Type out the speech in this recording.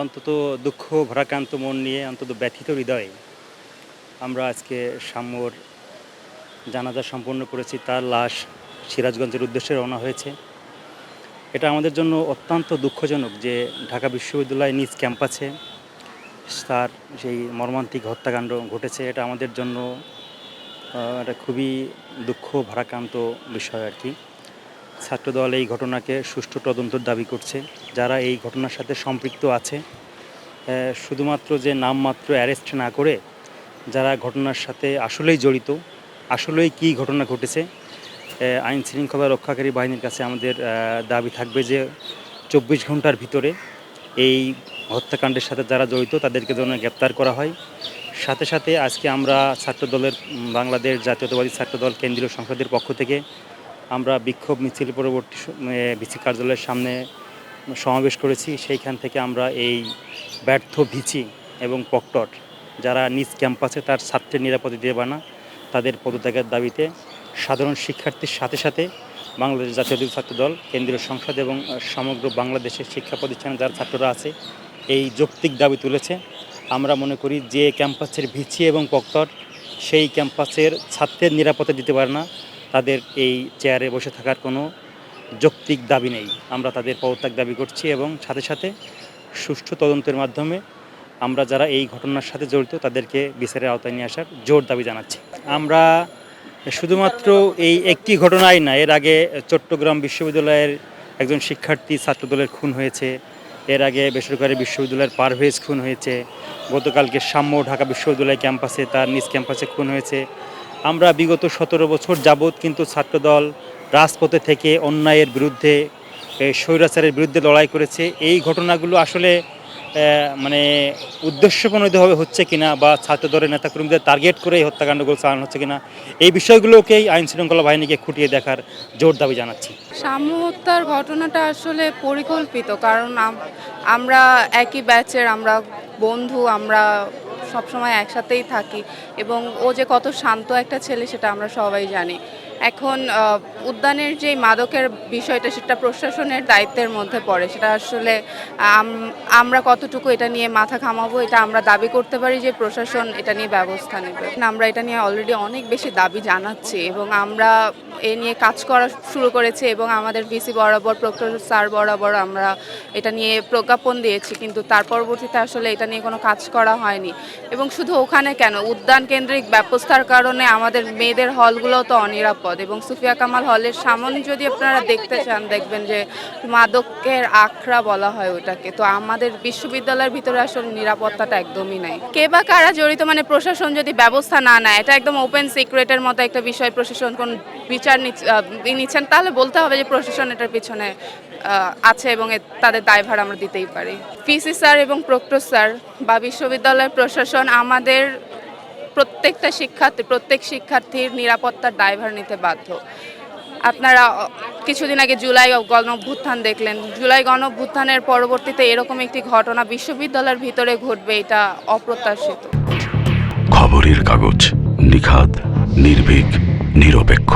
অন্তত দুঃখ ভারাক্রান্ত মন নিয়ে, অন্তত ব্যথিত হৃদয়ে আমরা আজকে সাম্যর জানাজা সম্পন্ন করেছি, তার লাশ সিরাজগঞ্জের উদ্দেশ্যে রওনা হয়েছে। এটা আমাদের জন্য অত্যন্ত দুঃখজনক যে ঢাকা বিশ্ববিদ্যালয় নিজ ক্যাম্পাসে তার সেই মর্মান্তিক হত্যাকাণ্ড ঘটেছে। এটা আমাদের জন্য এটা খুবই দুঃখ ভারাক্রান্ত বিষয় আর কি। ছাত্রদল এই ঘটনাকে সুষ্ঠু তদন্তর দাবি করছে। যারা এই ঘটনার সাথে সম্পৃক্ত আছে শুধুমাত্র যে নামমাত্র অ্যারেস্ট না করে যারা ঘটনার সাথে আসলেই জড়িত, আসলেই কী ঘটনা ঘটেছে আইন শৃঙ্খলা রক্ষাকারী বাহিনীর কাছে আমাদের দাবি থাকবে যে চব্বিশ ঘণ্টার ভিতরে এই হত্যাকাণ্ডের সাথে যারা জড়িত তাদেরকে যেন গ্রেপ্তার করা হয়। সাথে সাথে আজকে আমরা ছাত্রদলের বাংলাদেশ জাতীয়তাবাদী ছাত্রদল কেন্দ্রীয় সংসদের পক্ষ থেকে আমরা বিক্ষোভ মিছিল পরবর্তী ভিসি কার্যালয়ের সামনে সমাবেশ করেছি। সেইখান থেকে আমরা এই ব্যর্থ ভিচি এবং পকটট যারা নিজ ক্যাম্পাসে তার ছাত্রের নিরাপদে দেবা না তাদের পদত্যাগের দাবিতে সাধারণ শিক্ষার্থীর সাথে সাথে বাংলাদেশ জাতীয় ছাত্র দল, কেন্দ্রীয় সংসদ এবং সমগ্র বাংলাদেশের শিক্ষা প্রতিষ্ঠানে যারা ছাত্ররা আছে, এই যৌক্তিক দাবি তুলেছে। আমরা মনে করি যে ক্যাম্পাসের ভিচি এবং পকটট সেই ক্যাম্পাসের ছাত্রের নিরাপত্তা দিতে পারে না। তাদের এই চেয়ারে বসে থাকার কোনো যৌক্তিক দাবি নেই। আমরা তাদের পদত্যাগ দাবি করছি এবং সাথে সাথে সুষ্ঠু তদন্তের মাধ্যমে আমরা যারা এই ঘটনার সাথে জড়িত তাদেরকে বিচারের আওতায় নিয়ে আসার জোর দাবি জানাচ্ছি। আমরা শুধুমাত্র এই একটি ঘটনাই না, এর আগে চট্টগ্রাম বিশ্ববিদ্যালয়ের একজন শিক্ষার্থী ছাত্রদলের খুন হয়েছে, এর আগে বেসরকারি বিশ্ববিদ্যালয়ের পারভেজ খুন হয়েছে, গতকালকে সাম্য ঢাকা বিশ্ববিদ্যালয় ক্যাম্পাসে তার নিজ ক্যাম্পাসে খুন হয়েছে আমরা বিগত সতেরো বছর যাবৎ কিন্তু ছাত্রদল রাজপথে থেকে অন্যায়ের বিরুদ্ধে স্বৈরাচারের বিরুদ্ধে লড়াই করেছে। এই ঘটনাগুলো আসলে মানে উদ্দেশ্যপ্রণোদিতভাবে হচ্ছে কিনা বা ছাত্রদলের নেতাকর্মীদের টার্গেট করে এই হত্যাকাণ্ডগুলো চালানো হচ্ছে কিনা, এই বিষয়গুলোকেই আইন শৃঙ্খলা বাহিনীকে খুঁটিয়ে দেখার জোর দাবি জানাচ্ছি। সাম্য হত্যার ঘটনাটা আসলে পরিকল্পিত, কারণ আমরা একই ব্যাচের আমরা বন্ধু, আমরা সবসময় একসাথেই থাকি এবং ও যে কত শান্ত একটা ছেলে সেটা আমরা সবাই জানি। এখন উদ্যানের যে মাদকের বিষয়টা সেটা প্রশাসনের দায়িত্বের মধ্যে পড়ে। সেটা আসলে আমরা কতটুকু এটা নিয়ে মাথা ঘামাবো, এটা আমরা দাবি করতে পারি যে প্রশাসন এটা নিয়ে ব্যবস্থা নেবে। আমরা এটা নিয়ে অলরেডি অনেক বেশি দাবি জানাচ্ছি এবং আমরা এ নিয়ে কাজ করা শুরু করেছি এবং আমাদের ভিসি বরাবর, প্রক্টর স্যার বরাবর আমরা এটা নিয়ে প্রজ্ঞাপন দিয়েছি। কিন্তু তার পরবর্তীতে আসলে এটা নিয়ে কোনো কাজ করা হয়নি। এবং শুধু ওখানে কেন? উদ্যান কেন্দ্রিক ব্যবস্থার কারণে আমাদের মেয়েদের হলগুলো তো অনিরাপদ এবং সুফিয়া কামাল হলের সামনে যদি আপনারা দেখতে চান, দেখবেন যে মাদকের আখড়া বলা হয় ওটাকে। তো আমাদের বিশ্ববিদ্যালয়ের ভিতরে আসলে নিরাপত্তাটা একদমই নাই। কে বা কারা জড়িত মানে প্রশাসন যদি ব্যবস্থা না নেয়, এটা একদম ওপেন সিক্রেটের মতো একটা বিষয়। প্রশাসন কোন বিচার নিচ- নিচ্ছেন, তাহলে বলতে হবে যে প্রশাসন এটার পিছনে আছে এবং তাদের দায়ভার আমরা দিতেই পারি। পিসি স্যার এবং প্রক্টর স্যার বা বিশ্ববিদ্যালয়ের প্রশাসন আমাদের প্রত্যেকটা শিক্ষার্থী প্রত্যেক শিক্ষার্থীর নিরাপত্তার দায়ভার নিতে বাধ্য। আপনারা কিছুদিন আগে জুলাই গণ অভ্যুত্থান দেখলেন। জুলাই গণ অভ্যুত্থানের পরবর্তীতে এরকম একটি ঘটনা বিশ্ববিদ্যালয়ের ভিতরে ঘটবে, এটা অপ্রত্যাশিত। খবরের কাগজ নিখাত নির্ভীক, নিরপেক্ষ।